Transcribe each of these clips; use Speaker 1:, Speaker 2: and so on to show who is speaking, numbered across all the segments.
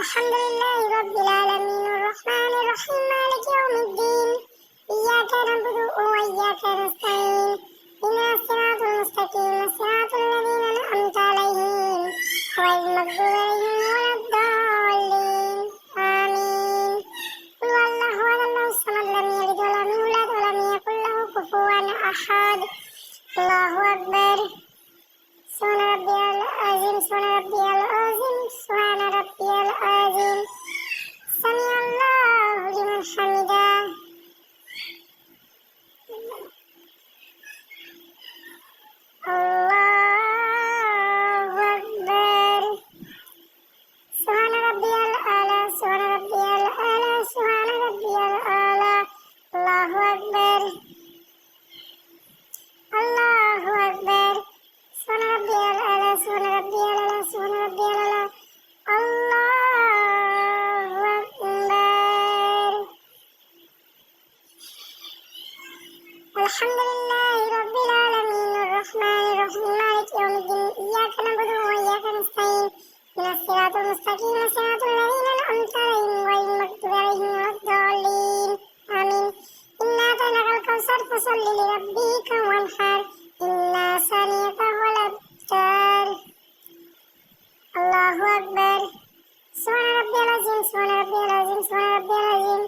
Speaker 1: الحمد لله رب العالمين الرحمن الرحيم مالك يوم الدين إياك نعبد وإياك نستعين إنا الصراط المستقيم صراط الذين أنعمت عليهم غير المغضوب عليهم سبحان ربي الأعلى سبحان ربي الأعلى سبحان ربي الأعلى. الله أكبر. الله أكبر. سبحان ربي الأعلى سبحان ربي الأعلى سبحان ربي الأعلى. الله أكبر. الحمد لله. صل لربك وانحر. إن صريفه الأبتر الله أكبر. سبحان ربي العظيم سبحان ربي العظيم سبحان ربي العظيم.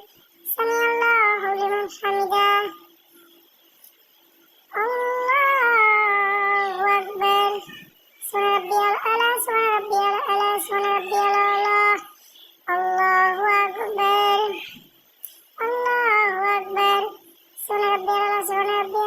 Speaker 1: zona B.